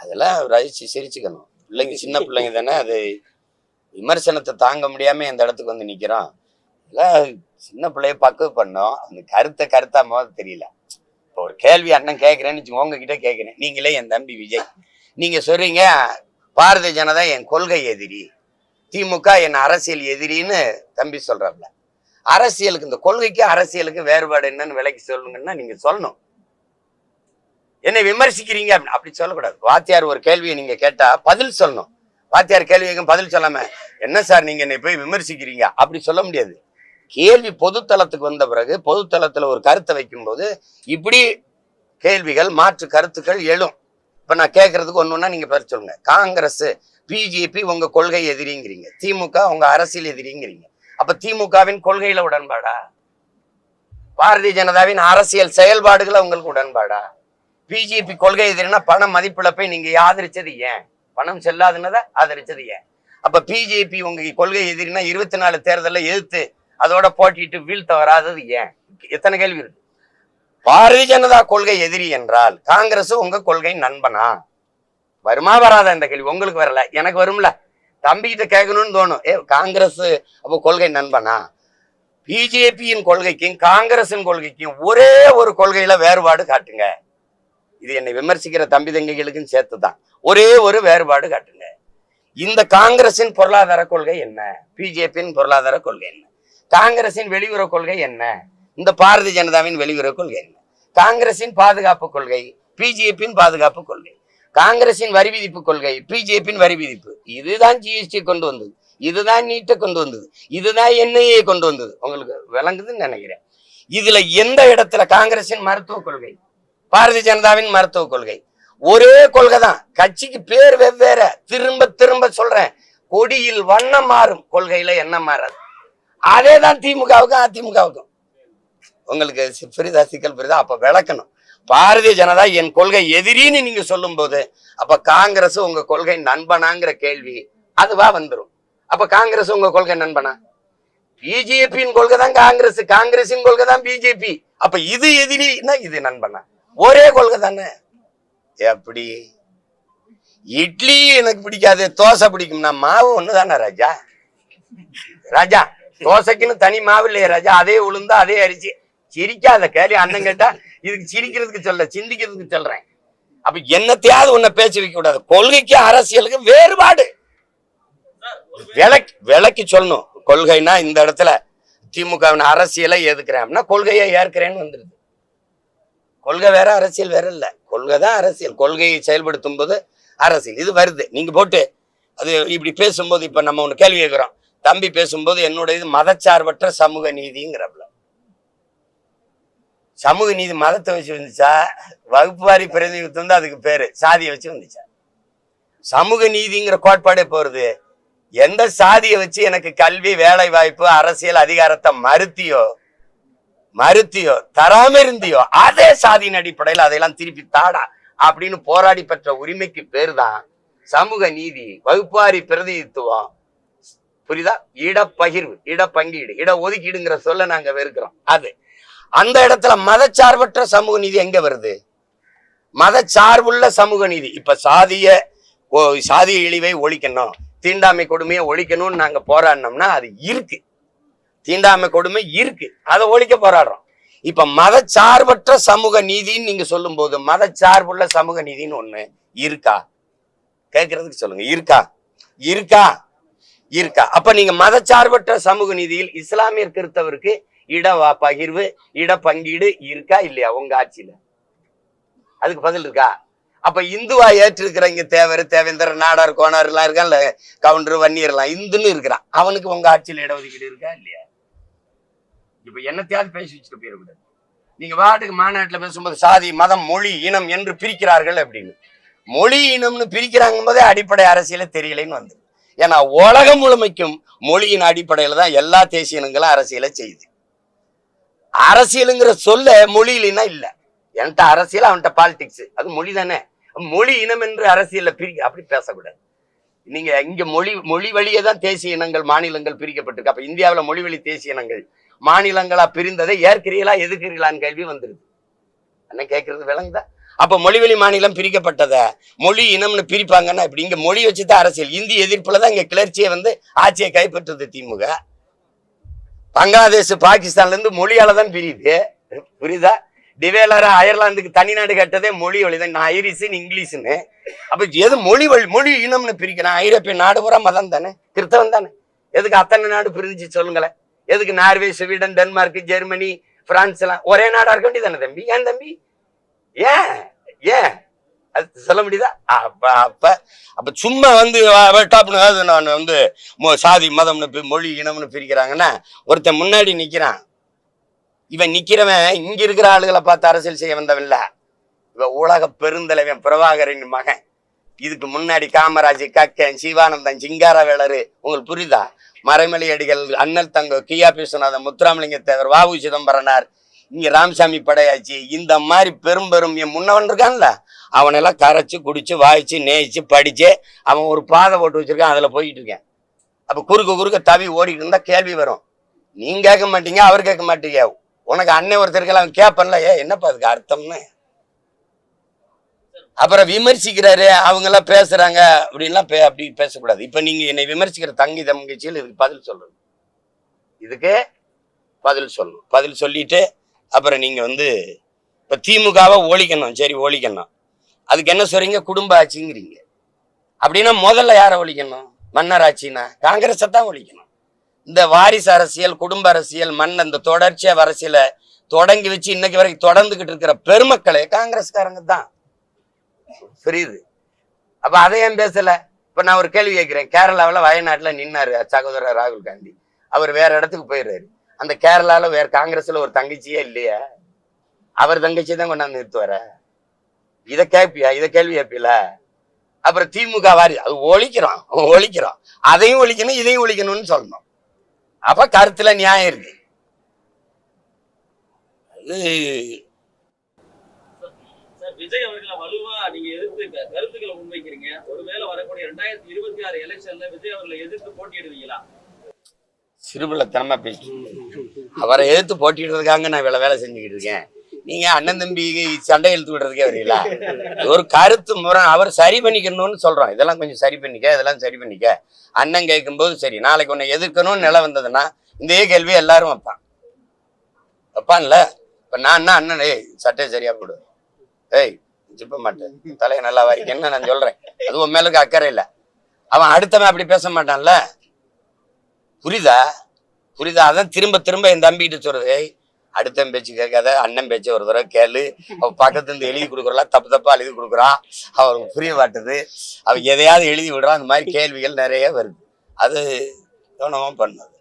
அதெல்லாம் ரசிச்சு சிரிச்சுக்கணும். பிள்ளைங்க சின்ன பிள்ளைங்க தானே அது விமர்சனத்தை தாங்க முடியாம இந்த இடத்துக்கு வந்து நிக்கிறோம் இதெல்லாம் சின்ன பிள்ளைய பக்குவ பண்ணோம். அந்த கருத்தை கருத்தா போது தெரியல. இப்போ ஒரு கேள்வி அண்ணன் கேட்கிறேன்னு உங்ககிட்ட கேட்கிறேன் நீங்களே என் தம்பி விஜய். நீங்க சொல்றீங்க பாரதிய ஜனதா என் கொள்கை எதிரி. திமுக என் அரசியல் எதிரின்னு தம்பி சொல்றாப்ல. அரசியலுக்கு இந்த கொள்கைக்கு அரசியலுக்கு வேறுபாடு என்னன்னு விலைக்கு சொல்லுங்கன்னா நீங்க சொல்லணும். என்னை விமர்சிக்கிறீங்க அப்படின்னு அப்படி சொல்லக்கூடாது. வாத்தியார் ஒரு கேள்வியை நீங்க கேட்டா பதில் சொல்லணும். வாத்தியார் கேள்விக்கும் பதில் சொல்லாம என்ன சார் நீங்க என்னை போய் விமர்சிக்கிறீங்க? அப்படி சொல்ல முடியாது. கேள்வி பொதுத்தளத்துக்கு வந்த பிறகு பொதுத்தளத்துல ஒரு கருத்தை வைக்கும்போது இப்படி கேள்விகள் மாற்று கருத்துக்கள் எழும். இப்ப நான் கேட்கறதுக்கு ஒண்ணுன்னா நீங்க பதில் சொல்லுங்க. காங்கிரஸ் பிஜேபி உங்க கொள்கை எதிரிங்கிறீங்க. திமுக உங்க அரசியல் எதிரிங்கிறீங்க. அப்ப திமுகவின் கொள்கையில உடன்பாடா? பாரதிய ஜனதாவின் அரசியல் செயல்பாடுகளை உங்களுக்கு உடன்பாடா? பிஜேபி கொள்கை எதிரினா பண மதிப்பிழப்பை நீங்க ஆதரிச்சது ஏன்? பணம் செல்லாதுன்னதை ஆதரிச்சது ஏன்? அப்ப பிஜேபி உங்க கொள்கை எதிரினா இருபத்தி நாலு தேர்தலில் எதிர்த்து அதோட போட்டிட்டு வீழ்த்த வராதது ஏன்? எத்தனை கேள்வி இருக்கு? பாரதிய ஜனதா கொள்கை எதிரி என்றால் காங்கிரஸ் உங்க கொள்கை நண்பனா? வருமா வராதா இந்த கேள்வி? உங்களுக்கு வரல. எனக்கு வரும்ல. தம்பிகிட்ட கேட்கணும்னு தோணும். ஏ காங்கிரஸ் அப்போ கொள்கை நண்பனா? பிஜேபியின் கொள்கைக்கும் காங்கிரசின் கொள்கைக்கும் ஒரே ஒரு கொள்கையில வேறுபாடு காட்டுங்க. இது என்னை விமர்சிக்கிற தம்பி தங்கைகளுக்கும் சேர்த்து தான் ஒரே ஒரு வேறுபாடு காட்டுங்க. இந்த காங்கிரசின் பொருளாதார கொள்கை என்ன? பிஜேபியின் பொருளாதார கொள்கை என்ன? காங்கிரசின் வெளியுறவு கொள்கை என்ன? இந்த பாரதிய ஜனதாவின் வெளியுறவு கொள்கை என்ன? காங்கிரசின் பாதுகாப்பு கொள்கை பிஜேபியின் பாதுகாப்பு கொள்கை. காங்கிரசின் வரி விதிப்பு கொள்கை பிஜேபியின் வரி விதிப்பு. இதுதான் ஜிஎஸ்டி கொண்டு வந்தது. இதுதான் நீட்டை கொண்டு வந்தது. இதுதான் என்ஐஏ கொண்டு வந்தது. உங்களுக்கு விளங்குதுன்னு நினைக்கிறேன். இதுல எந்த இடத்துல காங்கிரசின் மருத்துவ கொள்கை பாரதிய ஜனதாவின் மருத்துவ கொள்கை. ஒரே கொள்கை தான் கட்சிக்கு பேர் வெவ்வேற. திரும்ப திரும்ப சொல்றேன். கொடியில் வண்ணம் மாறும் கொள்கையில என்ன மாறாது. அதே தான் திமுகவுக்கும் அதிமுகவுக்கும். உங்களுக்கு சி- சிக்கல் புரியுதா? அப்ப விளக்கணும். பாரதிய ஜனதா என் கொள்கை எதிரின்னு நீங்க சொல்லும் போது அப்ப காங்கிரஸ் உங்க கொள்கை நண்பனாங்கிற கேள்வி அதுவா வந்துரும். அப்ப காங்கிரஸ் உங்க கொள்கை நண்பனா? பிஜேபியின் கொள்கை தான் காங்கிரஸ் காங்கிரஸின் கொள்கை தான் பிஜேபி. அப்ப இது எதிரின்னா இது நண்பனா? ஒரே கொள்கை தானே? எப்படி? இட்லி எனக்கு பிடிக்காது தோசை பிடிக்கும்னா மாவு ஒண்ணுதானே ராஜா? ராஜா தோசைக்குன்னு தனி மாவு இல்லையே ராஜா அதே உளுந்தா அதே அரிசி. சிரிக்காத கேள்வி அண்ணன் கேட்டா இதுக்கு சிரிக்கிறதுக்கு சொல்ல சிந்திக்கிறதுக்கு சொல்றேன். அப்ப என்னத்தையாவது உன்னை பேச்சு வைக்க கூடாது. கொள்கைக்கு அரசியலுக்கு வேறுபாடு. விளக்கு விளக்கி சொல்லணும். கொள்கைனா இந்த இடத்துல திமுகவின் அரசியலை எதுக்குறேன் அப்படின்னா கொள்கையை ஏற்கிறேன்னு வந்துருது. கொள்கை வேற அரசியல் வேற இல்லை. கொள்கை தான் அரசியல். கொள்கையை செயல்படுத்தும் போது அரசியல். இது வருது. நீங்க போட்டு அது இப்படி பேசும்போது இப்ப நம்ம ஒன்று கேள்வி கேட்குறோம். தம்பி பேசும்போது என்னுடைய இது மதச்சார்பற்ற சமூக நீதிங்கிறப்பல. சமூக நீதி மதத்தை வச்சு வந்துச்சா? வகுப்பு வாரி பிரதிநிதித்துவம் தான் அதுக்கு பேரு. சாதியை வச்சு வந்துச்சா? சமூக நீதிங்கிற கோட்பாடே போறது. எந்த சாதியை வச்சு எனக்கு கல்வி வேலை வாய்ப்பு அரசியல் அதிகாரத்தை மறுத்தியோ மறுத்தியோ தராம இருந்தியோ அதே சாதியின் அடிப்படையில் அதையெல்லாம் திருப்பி தாடா அப்படின்னு போராடி பெற்ற உரிமைக்கு பேர் தான் சமூக நீதி வகுப்பாரி பிரதிநிதித்துவம். புரியுதா? இடப்பகிர்வு இடப்பங்கீடு இட ஒதுக்கீடுங்கிற சொல்ல நாங்க வெறுக்கிறோம். அது. அந்த இடத்துல மதச்சார்பற்ற சமூக நீதி எங்க வருது? மதச்சார்புள்ள சமூக நீதி. இப்ப சாதிய ஓ- சாதிய இழிவை ஒழிக்கணும் தீண்டாமை கொடுமையை ஒழிக்கணும்னு நாங்க போராடினோம்னா அது இருக்கு. தீண்டாமை கொடுமை இருக்கு. அதை ஒழிக்க போராடுறோம். இப்ப மதச்சார்பற்ற சமூக நீதின்னு நீங்க சொல்லும் போது மதச்சார்புள்ள சமூக நீதின்னு ஒண்ணு இருக்கா? கேட்கறதுக்கு சொல்லுங்க. இருக்கா? இருக்கா? இருக்கா. அப்ப நீங்க மதச்சார்பற்ற சமூக நீதியில் இஸ்லாமியர் கிறிஸ்தவருக்கு இட வா- பகிர்வு இட பங்கீடு இருக்கா இல்லையா உங்க ஆட்சியில? அதுக்கு பதில் இருக்கா? அப்ப இந்துவா ஏற்றிருக்கிற இங்க தேவர் தேவேந்தர் நாடார் கோணார் எல்லாம் இருக்கான்ல கவுண்டர் வன்னியர் எல்லாம் இந்துன்னு இருக்கிறான். அவனுக்கு உங்க ஆட்சியில இடஒதுக்கீடு இருக்கா இல்லையா? இப்ப என்னத்தையாவது பேசி வச்சுட்டு போயிடக்கூடாது நீங்க வாட்டுக்கு மாநாட்டுல பேசும்போது சாதி மதம் மொழி இனம் என்று பிரிக்கிறார்கள் அப்படின்னு. மொழி இனம்னு பிரிக்கிறாங்க போதே அடிப்படை அரசியல தெரியலைன்னு வந்து. ஏன்னா உலகம் முழுமைக்கும் மொழியின் அடிப்படையில தான் எல்லா தேசிய இனங்களும் அரசியலை செய்யுது. அரசியலுங்கிற சொல்ல மொழியிலனா இல்ல. என்கிட்ட அரசியல் அவன்கிட்ட பாலிடிக்ஸ் அது மொழி தானே. மொழி இனம் என்று அரசியல்ல பிரிக்க அப்படி பேசக்கூடாது. நீங்க இங்க மொழி மொழி வழியே தான் தேசிய இனங்கள் மாநிலங்கள் பிரிக்கப்பட்டிருக்கு. அப்ப இந்தியாவில் மொழி வழி தேசிய இனங்கள் மாநிலங்களா பிரிந்ததை ஏற்கிறீங்களா எதுக்கிறீங்களான்னு கேள்வி வந்துருது. என்ன கேட்கறது விளங்குதா? அப்ப மொழிவெளி மாநிலம் பிரிக்கப்பட்டத மொழி இனம்னு பிரிப்பாங்கன்னா இப்படி இங்க மொழி வச்சுதான் அரசியல். இந்தி எதிர்ப்புல தான் இங்க கிளர்ச்சியை வந்து ஆட்சியை கைப்பற்றுது திமுக. பங்களாதேஷ் பாகிஸ்தான்ல இருந்து மொழியால தான் பிரியுது. புரியுதா? டிவேலர் அயர்லாந்துக்கு தனி நாடு கட்டதே மொழி வழிதான். நான் ஐரிஷுன்னு இங்கிலீஷ்னு. அப்ப எது மொழி வழி மொழி இனம்னு பிரிக்கிறேன் ஐரோப்பிய நாடு பூரா மதம் தானே கிறித்தவன் தானே எதுக்கு அத்தனை நாடு பிரிஞ்சு சொல்லுங்களேன். எதுக்கு Norway Sweden Denmark Germany France எல்லாம் ஒரே நாடா இருக்க வேண்டியதானே தம்பி? ஏன் தம்பி? ஏன்? ஏன்? அது சொல்ல முடியுதா? அப்ப அப்ப அப்ப சும்மா வந்து டாப்னு அதாவது நான் வந்து சாதி மதம்னு பி- மொழி இனம்னு பிரிக்கிறாங்கன்னா ஒருத்தன் முன்னாடி நிக்கிறான். இவன் நிக்கிறவன் இங்க இருக்கிற ஆளுகளை பார்த்து அரசியல் செய்ய வந்தவன் இல்ல இவன் உலக பெருந்தலைவன் பிரபாகரின் மகன். இதுக்கு முன்னாடி காமராஜ் கக்கன் சிவானந்தன் சிங்காரவேலரு. உங்களுக்கு புரியுதா? மறைமலை அடிகள் அண்ணல் தங்க கியா விஸ்வநாதன் முத்துராமலிங்க தேவர் வாவு சிதம்பரனார் இங்க ராமசாமி படையாச்சி இந்த மாதிரி பெரும் பெரும் என் முன்னவன் இருக்கான்ல அவனெல்லாம் கரைச்சு குடிச்சு வாய்ச்சு நேய்ச்சு படிச்சு அவன் ஒரு பாதை போட்டு வச்சிருக்கான் அதுல போயிட்டு இருக்கேன். அப்ப குறுக்க குறுக்க தவி ஓடிட்டு இருந்தா கேள்வி வரும். நீங்க கேட்க மாட்டீங்க அவர் கேட்க மாட்டீங்க. உனக்கு அண்ணன் ஒருத்தருக்கு அவன் கேட்பன்ல ஏ என்னப்பா அதுக்கு அர்த்தம்னு? அப்புறம் விமர்சிக்கிறாரு அவங்கெல்லாம் பேசுறாங்க அப்படின்லாம் பே அப்படி பேசக்கூடாது. இப்போ நீங்க என்னை விமர்சிக்கிற தங்கி தங்கச்சியில் இதுக்கு பதில் சொல்லணும். இதுக்கு பதில் சொல்லணும். பதில் சொல்லிட்டு அப்புறம் நீங்க வந்து இப்போ திமுகவை ஒழிக்கணும். சரி ஒழிக்கணும். அதுக்கு என்ன சொல்றீங்க? குடும்ப ஆட்சிங்கிறீங்க. அப்படின்னா முதல்ல யாரை ஒழிக்கணும்? மன்னர் ஆட்சின்னா காங்கிரஸை தான் ஒழிக்கணும். இந்த வாரிசு அரசியல் குடும்ப அரசியல் மண் இந்த தொடர்ச்சியாக அரசியலை தொடங்கி வச்சு இன்னைக்கு வரைக்கும் தொடர்ந்துகிட்டு இருக்கிற பெருமக்களே காங்கிரஸ்காரங்க தான். புரியுது? அப்ப அதை ஏன் பேசல? இப்ப நான் ஒரு கேள்வி கேட்கிறேன். கேரளாவில் வயநாட்டுல நின்னாரு சகோதரர் ராகுல் காந்தி. அவர் வேற இடத்துக்கு போயிடுறாரு அந்த கேரளாவில் வேற காங்கிரஸ்ல ஒரு தங்கச்சியே இல்லையா. அவர் தங்கச்சி தான் கொண்டாந்து நிறுத்துவார? இதை கேட்பியா இதை கேள்வி கேட்பில அப்புறம் திமுக வாரி அது ஒழிக்கிறோம் ஒழிக்கிறோம் அதையும் ஒழிக்கணும் இதையும் ஒழிக்கணும்னு சொல்லணும். அப்ப கருத்துல நியாயம் இருக்கு. விஜய் அவர்களை வலுவா நீங்க எதிர்த்து கருத்துக்களை முன்வைக்கிறீங்க. ஒருவேளை வரக்கூடிய ரெண்டாயிரத்தி இருபத்தி ஆறு எலெக்ஷன்ல விஜய் அவர்களை எதிர்த்து போட்டியிடுவீங்களா? சிறுபிள்ளைத்தனமா பேசி அவரை எதிர்த்து போட்டிடுறதுக்காக நான் வேலை வேலை செஞ்சுக்கிட்டு இருக்கேன். நீங்க அண்ணன் தம்பி சண்டை எழுத்து விடுறதுக்கே வரீங்களா? ஒரு கருத்து முறை அவர் சரி பண்ணிக்கணும்னு சொல்றோம். இதெல்லாம் கொஞ்சம் சரி பண்ணிக்க இதெல்லாம் சரி பண்ணிக்க. அண்ணன் கேட்கும்போது சரி நாளைக்கு உன்னை எதிர்க்கணும்னு நிலை வந்ததுன்னா இந்த கேள்வி எல்லாரும் வைப்பான். வைப்பான்ல? இப்ப நான் என்ன அண்ணன்? சட்டை சரியா போடுவேன் ஏய் ஜிப்ப மாட்டேன் தலையை நல்லா வாரிக்கன்னு நான் சொல்றேன்? அது உன் மேல இருக்க அக்கறை இல்லை. அவன் அடுத்தவன் அப்படி பேச மாட்டான்ல. புரியுதா? புரியுதா? அதான் திரும்ப திரும்ப என் தம்பிகிட்ட சொல்றது. "ஏய், அடுத்தவன் பேச்சு கேட்காத அண்ணன் பேச்சு ஒரு தடவை கேளு. அவ பக்கத்துல இருந்து எழுதி கொடுக்குறா தப்பு தப்பா எழுதி கொடுக்குறான். அவருக்கு புரிய மாட்டுது. அவ எதையாவது எழுதி விடுறான். அந்த மாதிரி கேள்விகள் நிறைய வருது. அது கவனமா பண்ணது.